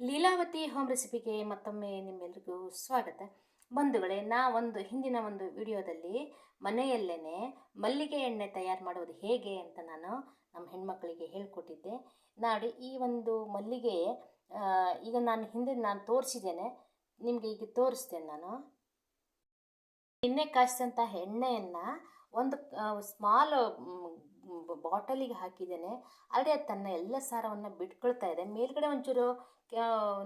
Leelavathi home ರೆಸಿಪಿಗೆ ಮತ್ತೊಮ್ಮೆ ನಿಮ್ಮೆಲ್ರಿಗೂ ಸ್ವಾಗತ. ಬಂಧುಗಳೇ ನಾ ಒಂದು ಹಿಂದಿನ ಒಂದು ವಿಡಿಯೋದಲ್ಲಿ ಮನೆಯಲ್ಲೇ ಮಲ್ಲಿಗೆ ಎಣ್ಣೆ ತಯಾರು ಮಾಡೋದು ಹೇಗೆ ಅಂತ ನಾನು ನಮ್ಮ ಹೆಣ್ಮಕ್ಳಿಗೆ ಹೇಳ್ಕೊಟ್ಟಿದ್ದೆ. ನಾಡಿ ಈ ಒಂದು ಮಲ್ಲಿಗೆ ಈಗ ನಾನು ಹಿಂದೆ ನಾನು ತೋರಿಸಿದ್ದೇನೆ, ನಿಮಗೆ ಈಗ ತೋರಿಸ್ತೇನೆ ನಾನು. ಎಣ್ಣೆ ಕಾಯಿಸಿದಂಥ ಎಣ್ಣೆಯನ್ನು ಒಂದು ಸ್ಮಾಲ್ ಬಾಟಲಿಗೆ ಹಾಕಿದ್ದೇನೆ. ಅಲ್ಲದೆ ಅದು ತನ್ನ ಎಲ್ಲ ಸಾರವನ್ನು ಬಿಟ್ಕೊಳ್ತಾ ಇದೆ. ಮೇಲ್ಗಡೆ ಒಂಚೂರು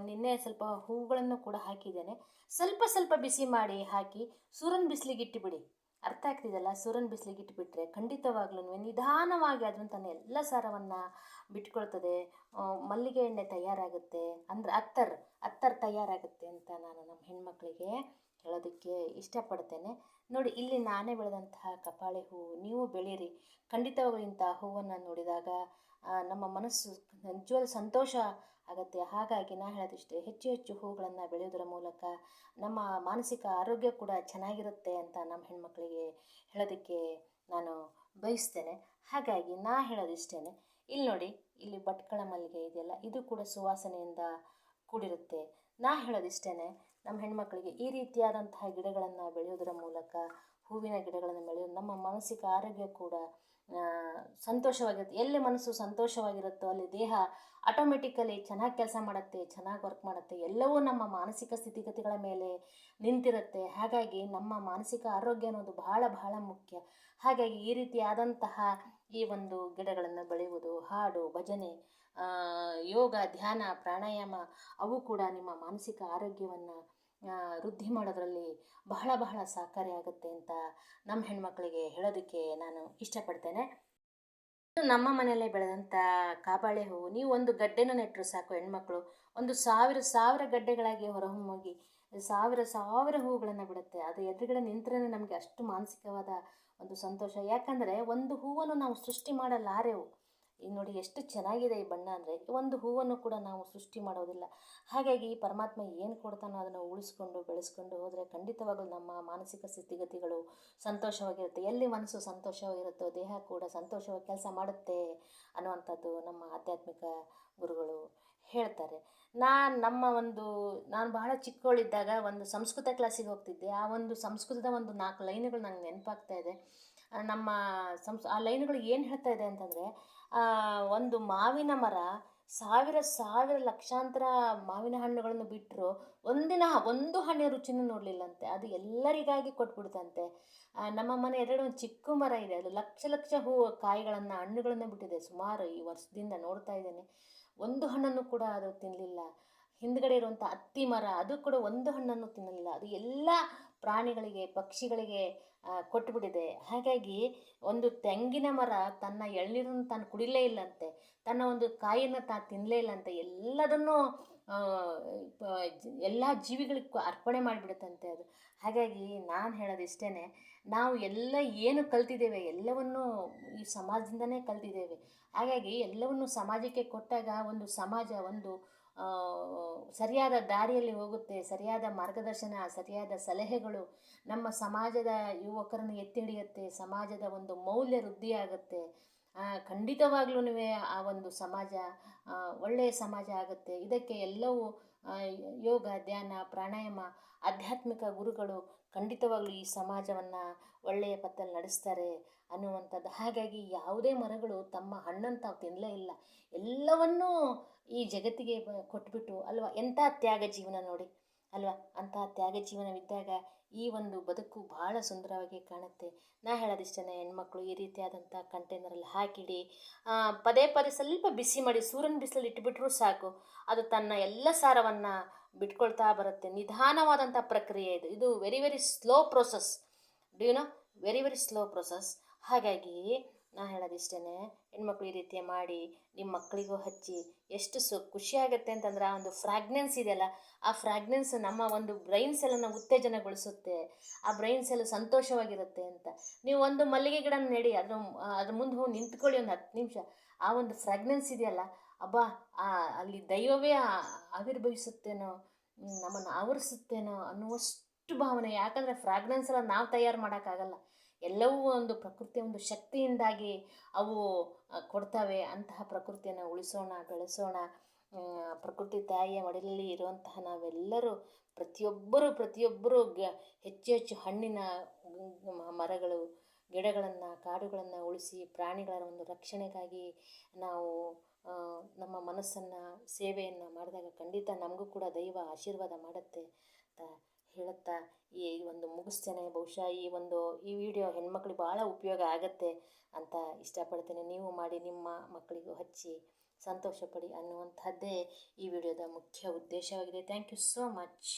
ನಿನ್ನೆ ಸ್ವಲ್ಪ ಹೂಗಳನ್ನು ಕೂಡ ಹಾಕಿದ್ದೇನೆ. ಸ್ವಲ್ಪ ಸ್ವಲ್ಪ ಬಿಸಿ ಮಾಡಿ ಹಾಕಿ ಸೂರ್ಯನ ಬಿಸಿಲಿಗೆ ಇಟ್ಟುಬಿಡಿ ಅರ್ಥ ಆಗ್ತಿದೆಯಲ್ಲ? ಸೂರ್ಯನ ಬಿಸಿಲಿಗೆ ಇಟ್ಟುಬಿಟ್ರೆ ಖಂಡಿತವಾಗ್ಲೂ ನಿಧಾನವಾಗಿ ಅದನ್ನು ತನ್ನ ಎಲ್ಲ ಸಾರವನ್ನು ಬಿಟ್ಕೊಳ್ತದೆ. ಮಲ್ಲಿಗೆ ಎಣ್ಣೆ ತಯಾರಾಗುತ್ತೆ. ಅಂದರೆ ಅತ್ತರ್ ಅತ್ತರ್ ತಯಾರಾಗುತ್ತೆ ಅಂತ ನಾನು ನಮ್ಮ ಹೆಣ್ಮಕ್ಳಿಗೆ ಹೇಳೋದಕ್ಕೆ ಇಷ್ಟಪಡ್ತೇನೆ. ನೋಡಿ, ಇಲ್ಲಿ ನಾನೇ ಬೆಳೆದಂತಹ ಕಪಾಳೆ ಹೂವು ನೀವು ಬೆಳೀರಿ ಖಂಡಿತವಾಗಲೂ ಇಂಥ ಹೂವನ್ನು ನೋಡಿದಾಗ ನಮ್ಮ ಮನಸ್ಸು ನಿಜವಾದ ಸಂತೋಷ ಆಗುತ್ತೆ. ಹಾಗಾಗಿ ನಾ ಹೇಳೋದಿಷ್ಟೇ, ಹೆಚ್ಚು ಹೆಚ್ಚು ಹೂಗಳನ್ನು ಬೆಳೆಯೋದರ ಮೂಲಕ ನಮ್ಮ ಮಾನಸಿಕ ಆರೋಗ್ಯ ಕೂಡ ಚೆನ್ನಾಗಿರುತ್ತೆ ಅಂತ ನಮ್ಮ ಹೆಣ್ಮಕ್ಳಿಗೆ ಹೇಳೋದಕ್ಕೆ ನಾನು ಬಯಸ್ತೇನೆ. ಹಾಗಾಗಿ ನಾ ಹೇಳೋದಿಷ್ಟೇ ಇಲ್ಲಿ ನೋಡಿ, ಇಲ್ಲಿ ಭಟ್ಕಳ ಮಲ್ಲಿಗೆ ಇದೆಯಲ್ಲ, ಇದು ಕೂಡ ಸುವಾಸನೆಯಿಂದ ಕೂಡಿರುತ್ತೆ. ನಾ ಹೇಳೋದಿಷ್ಟೇ ನಮ್ಮ ಹೆಣ್ಮಕ್ಳಿಗೆ ಈ ರೀತಿಯಾದಂತಹ ಗಿಡಗಳನ್ನು ಬೆಳೆಯೋದರ ಮೂಲಕ ಹೂವಿನ ಗಿಡಗಳನ್ನು ಬೆಳೆಯೋದು ನಮ್ಮ ಮಾನಸಿಕ ಆರೋಗ್ಯ ಕೂಡ ಸಂತೋಷವಾಗಿರುತ್ತೆ. ಎಲ್ಲಿ ಮನಸ್ಸು ಸಂತೋಷವಾಗಿರುತ್ತೋ ಅಲ್ಲಿ ದೇಹ ಆಟೋಮೆಟಿಕಲಿ ಚೆನ್ನಾಗಿ ಕೆಲಸ ಮಾಡುತ್ತೆ, ಚೆನ್ನಾಗಿ ವರ್ಕ್ ಮಾಡುತ್ತೆ. ಎಲ್ಲವೂ ನಮ್ಮ ಮಾನಸಿಕ ಸ್ಥಿತಿಗತಿಗಳ ಮೇಲೆ ನಿಂತಿರುತ್ತೆ. ಹಾಗಾಗಿ ನಮ್ಮ ಮಾನಸಿಕ ಆರೋಗ್ಯ ಅನ್ನೋದು ಬಹಳ ಬಹಳ ಮುಖ್ಯ. ಹಾಗಾಗಿ ಈ ರೀತಿಯಾದಂತಹ ಈ ಒಂದು ಗಿಡಗಳನ್ನು ಬೆಳೆಯುವುದು, ಹಾಡು, ಭಜನೆ ಯೋಗ, ಧ್ಯಾನ, ಪ್ರಾಣಾಯಾಮ, ಅವು ಕೂಡ ನಿಮ್ಮ ಮಾನಸಿಕ ಆರೋಗ್ಯವನ್ನು ವೃದ್ಧಿ ಮಾಡೋದರಲ್ಲಿ ಬಹಳ ಬಹಳ ಸಹಕಾರಿಯಾಗುತ್ತೆ ಅಂತ ನಮ್ಮ ಹೆಣ್ಮಕ್ಳಿಗೆ ಹೇಳೋದಕ್ಕೆ ನಾನು ಇಷ್ಟಪಡ್ತೇನೆ. ನಮ್ಮ ಮನೆಯಲ್ಲೇ ಬೆಳೆದಂಥ ಕಾಬಾಳೆ ಹೂವು, ನೀವು ಒಂದು ಗಡ್ಡೆನೂ ನೆಟ್ಟರು ಸಾಕು ಹೆಣ್ಮಕ್ಳು. ಒಂದು ಸಾವಿರ ಸಾವಿರ ಗಡ್ಡೆಗಳಾಗಿ ಹೊರಹೊಮ್ಮೋಗಿ ಸಾವಿರ ಸಾವಿರ ಹೂಗಳನ್ನು ಬಿಡುತ್ತೆ. ಅದು ಎದುರುಗಡೆ ನಿಂತರೆ ನಮಗೆ ಅಷ್ಟು ಮಾನಸಿಕವಾದ ಒಂದು ಸಂತೋಷ. ಯಾಕಂದರೆ ಒಂದು ಹೂವನ್ನು ನಾವು ಸೃಷ್ಟಿ ಮಾಡಲಾರೆವು. ಈಗ ನೋಡಿ ಎಷ್ಟು ಚೆನ್ನಾಗಿದೆ ಈ ಬಣ್ಣ ಅಂದರೆ. ಒಂದು ಹೂವನ್ನು ಕೂಡ ನಾವು ಸೃಷ್ಟಿ ಮಾಡೋದಿಲ್ಲ. ಹಾಗಾಗಿ ಈ ಪರಮಾತ್ಮ ಏನು ಕೊಡ್ತಾನೋ ಅದನ್ನು ಉಳಿಸ್ಕೊಂಡು, ಬೆಳೆಸ್ಕೊಂಡು ಹೋದರೆ ಖಂಡಿತವಾಗಲೂ ನಮ್ಮ ಮಾನಸಿಕ ಸ್ಥಿತಿಗತಿಗಳು ಸಂತೋಷವಾಗಿರುತ್ತೆ. ಎಲ್ಲಿ ಮನಸ್ಸು ಸಂತೋಷವಾಗಿರುತ್ತೋ, ದೇಹ ಕೂಡ ಸಂತೋಷವಾಗಿ ಕೆಲಸ ಮಾಡುತ್ತೆ ಅನ್ನುವಂಥದ್ದು ನಮ್ಮ ಆಧ್ಯಾತ್ಮಿಕ ಗುರುಗಳು ಹೇಳ್ತಾರೆ. ನಾನು ನಮ್ಮ ಒಂದು, ನಾನು ಬಹಳ ಚಿಕ್ಕವಳಿದ್ದಾಗ ಒಂದು ಸಂಸ್ಕೃತ ಕ್ಲಾಸಿಗೆ ಹೋಗ್ತಿದ್ದೆ. ಆ ಒಂದು ಸಂಸ್ಕೃತದ ಒಂದು ನಾಲ್ಕು ಲೈನ್ಗಳು ನನಗೆ ನೆನಪಾಗ್ತಾ ಇದೆ. ನಮ್ಮ ಸಂಸ್, ಆ ಲೈನ್ಗಳು ಏನು ಹೇಳ್ತಾ ಇದೆ ಅಂತಂದರೆ ಒಂದು ಮಾವಿನ ಮರ ಸಾವಿರ ಸಾವಿರ ಲಕ್ಷಾಂತರ ಮಾವಿನ ಹಣ್ಣುಗಳನ್ನು ಬಿಟ್ಟರು ಒಂದಿನ ಒಂದು ಹಣ್ಣಿನ ರುಚಿನೂ ನೋಡಲಿಲ್ಲಂತೆ. ಅದು ಎಲ್ಲರಿಗಾಗಿ ಕೊಟ್ಬಿಡ್ತಂತೆ. ನಮ್ಮ ಮನೆ ಎರಡು ಒಂದು ಚಿಕ್ಕ ಮರ ಇದೆ. ಅದು ಲಕ್ಷ ಲಕ್ಷ ಹೂ ಕಾಯಿಗಳನ್ನು, ಹಣ್ಣುಗಳನ್ನು ಬಿಟ್ಟಿದೆ. ಸುಮಾರು ಈ ವರ್ಷದಿಂದ ನೋಡ್ತಾ ಇದ್ದೇನೆ. ಒಂದು ಹಣ್ಣನ್ನು ಕೂಡ ಅದು ತಿನ್ನಲಿಲ್ಲ ಹಿಂದ್ಗಡೆ ಇರುವಂಥ ಅತ್ತಿ ಮರ, ಅದು ಕೂಡ ಒಂದು ಹಣ್ಣನ್ನು ತಿನ್ನಲಿಲ್ಲ. ಅದು ಎಲ್ಲ ಪ್ರಾಣಿಗಳಿಗೆ, ಪಕ್ಷಿಗಳಿಗೆ ಕೊಟ್ಬಿಟ್ಟಿದೆ. ಹಾಗಾಗಿ ಒಂದು ತೆಂಗಿನ ಮರ ತನ್ನ ಎಳ್ನೀರನ್ನು ತಾನು ಕುಡಿಲೇ ಇಲ್ಲಂತೆ, ತನ್ನ ಒಂದು ಕಾಯಿಯನ್ನು ತಾ ತಿನ್ನಲೇ ಇಲ್ಲಂತೆ, ಎಲ್ಲದನ್ನೂ ಎಲ್ಲ ಜೀವಿಗಳಿಗೂ ಅರ್ಪಣೆ ಮಾಡಿಬಿಡುತ್ತಂತೆ ಅದು. ಹಾಗಾಗಿ ನಾನು ಹೇಳೋದು ಇಷ್ಟೇ ನಾವು ಎಲ್ಲ ಏನು ಕಲ್ತಿದ್ದೇವೆ ಎಲ್ಲವನ್ನೂ ಈ ಸಮಾಜದಿಂದನೇ ಕಲ್ತಿದ್ದೇವೆ. ಹಾಗಾಗಿ ಎಲ್ಲವನ್ನು ಸಮಾಜಕ್ಕೆ ಕೊಟ್ಟಾಗ ಒಂದು ಸಮಾಜ, ಒಂದು ಸರಿಯಾದ ದಾರಿಯಲ್ಲಿ ಹೋಗುತ್ತೆ, ಸರಿಯಾದ ಮಾರ್ಗದರ್ಶನ, ಸರಿಯಾದ ಸಲಹೆಗಳು ನಮ್ಮ ಸಮಾಜದ ಯುವಕರನ್ನು ಎತ್ತಿ ಹಿಡಿಯುತ್ತೆ ಸಮಾಜದ ಒಂದು ಮೌಲ್ಯ ವೃದ್ಧಿಯಾಗುತ್ತೆ. ಖಂಡಿತವಾಗ್ಲೂ ಆ ಒಂದು ಸಮಾಜ ಒಳ್ಳೆಯ ಸಮಾಜ ಆಗುತ್ತೆ. ಇದಕ್ಕೆ ಎಲ್ಲವೂ ಯೋಗ, ಧ್ಯಾನ, ಪ್ರಾಣಾಯಾಮ, ಆಧ್ಯಾತ್ಮಿಕ ಗುರುಗಳು ಖಂಡಿತವಾಗಲೂ ಈ ಸಮಾಜವನ್ನು ಒಳ್ಳೆಯ ಪಥದಲ್ಲಿ ನಡೆಸ್ತಾರೆ ಅನ್ನುವಂಥದ್ದು. ಹಾಗಾಗಿ ಯಾವುದೇ ಮರಗಳು ತಮ್ಮ ಹಣ್ಣನ್ನು ತಾವು ತಿನ್ನಲೇ ಇಲ್ಲ. ಎಲ್ಲವನ್ನೂ ಈ ಜಗತ್ತಿಗೆ ಕೊಟ್ಬಿಟ್ಟು ಅಲ್ವಾ ಎಂಥ ತ್ಯಾಗ ಜೀವನ ನೋಡಿ. ಅಲ್ವಾ? ಅಂತಹ ತ್ಯಾಗ ಜೀವನವಿದ್ದಾಗ ಈ ಒಂದು ಬದುಕು ಬಹಳ ಸುಂದರವಾಗಿ ಕಾಣುತ್ತೆ. ನಾ ಹೇಳೋದಿಷ್ಟೇ ಹೆಣ್ಮಕ್ಳು ಈ ರೀತಿಯಾದಂಥ ಕಂಟೈನರಲ್ಲಿ ಹಾಕಿಡಿ ಪದೇ ಪದೇ ಸ್ವಲ್ಪ ಬಿಸಿ ಮಾಡಿ, ಸೂರ್ಯನ ಬಿಸಿಲಲ್ಲಿ ಇಟ್ಬಿಟ್ರೂ ಸಾಕು. ಅದು ತನ್ನ ಎಲ್ಲ ಸಾರವನ್ನು ಬಿಟ್ಕೊಳ್ತಾ ಬರುತ್ತೆ. ನಿಧಾನವಾದಂಥ ಪ್ರಕ್ರಿಯೆ ಇದು. ಇದು very very slow process you know very very slow process ಹಾಗಾಗಿ ನಾ ಹೇಳೋದಿಷ್ಟೇ ಹೆಣ್ಮಕ್ಳು ಈ ರೀತಿ ಮಾಡಿ ನಿಮ್ಮ ಮಕ್ಕಳಿಗೂ ಹಚ್ಚಿ ಎಷ್ಟು ಸು ಖುಷಿಯಾಗುತ್ತೆ ಅಂತಂದ್ರೆ ಆ ಒಂದು ಫ್ರಾಗ್ನೆನ್ಸ್ ಇದೆಯಲ್ಲ, ಆ ಫ್ರಾಗ್ನೆನ್ಸ್ ನಮ್ಮ ಒಂದು ಬ್ರೈನ್ ಸೆಲ್ಲನ್ನು ಉತ್ತೇಜನಗೊಳಿಸುತ್ತೆ. ಆ ಬ್ರೈನ್ ಸೆಲ್ ಸಂತೋಷವಾಗಿರುತ್ತೆ ಅಂತ. ನೀವು ಒಂದು ಮಲ್ಲಿಗೆ ಗಿಡ ನೆಡಿ, ಅದ್ರ ಅದ್ರ ಮುಂದೆ ಹೋಗಿ ನಿಂತ್ಕೊಳ್ಳಿ ಒಂದು ಹತ್ತು ನಿಮಿಷ. ಆ ಒಂದು ಫ್ರಾಗ್ನೆನ್ಸ್ ಇದೆಯಲ್ಲ, ಅಬ್ಬಾ, ಆ, ಅಲ್ಲಿ ದೈವವೇ ಆವಿರ್ಭವಿಸುತ್ತೇನೋ ನಮ್ಮನ್ನು ಆವರಿಸುತ್ತೇನೋ ಅನ್ನುವಷ್ಟು ಭಾವನೆ. ಯಾಕಂದರೆ ಫ್ರಾಗ್ರೆನ್ಸ್ ಎಲ್ಲ ನಾವು ತಯಾರು ಮಾಡೋಕ್ಕಾಗಲ್ಲ. ಎಲ್ಲವೂ ಒಂದು ಪ್ರಕೃತಿಯ ಒಂದು ಶಕ್ತಿಯಿಂದಾಗಿ ಅವು ಕೊಡ್ತವೆ. ಅಂತಹ ಪ್ರಕೃತಿಯನ್ನು ಉಳಿಸೋಣ, ಬೆಳೆಸೋಣ. ಪ್ರಕೃತಿ ತಾಯಿಯ ಮಡಿಲಲ್ಲಿ ಇರುವಂತಹ ನಾವೆಲ್ಲರೂ ಪ್ರತಿಯೊಬ್ಬರು ಪ್ರತಿಯೊಬ್ಬರು ಗ, ಹೆಚ್ಚು ಹೆಚ್ಚು ಹಣ್ಣಿನ ಮರಗಳು, ಗಿಡಗಳನ್ನು, ಕಾಡುಗಳನ್ನು ಉಳಿಸಿ ಪ್ರಾಣಿಗಳ ಒಂದು ರಕ್ಷಣೆಗಾಗಿ ನಾವು ನಮ್ಮ ಮನಸ್ಸನ್ನು, ಸೇವೆಯನ್ನು ಮಾಡಿದಾಗ ಖಂಡಿತ ನಮಗೂ ಕೂಡ ದೈವ ಆಶೀರ್ವಾದ ಮಾಡುತ್ತೆ ಅಂತ ಹೇಳುತ್ತಾ ಈ ಒಂದು ಮುಗಿಸ್ತೇನೆ, ಬಹುಶಃ ಈ ಒಂದು, ಈ ವಿಡಿಯೋ ಹೆಣ್ಮಕ್ಳಿಗೆ ಭಾಳ ಉಪಯೋಗ ಆಗತ್ತೆ ಅಂತ ಇಷ್ಟಪಡ್ತೇನೆ. ನೀವು ಮಾಡಿ ನಿಮ್ಮ ಮಕ್ಕಳಿಗೂ ಹಚ್ಚಿ ಸಂತೋಷಪಡಿ ಅನ್ನುವಂಥದ್ದೇ ಈ ವಿಡಿಯೋದ ಮುಖ್ಯ ಉದ್ದೇಶವಾಗಿದೆ. Thank you so much